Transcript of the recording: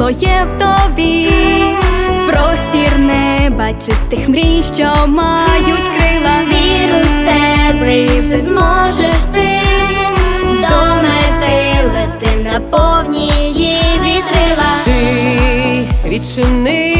Світло є в тобі, простір неба, чистих мрій, що мають крила. Вір у себе і все зможеш ти до мети лети на повні її вітрила. Ти відчини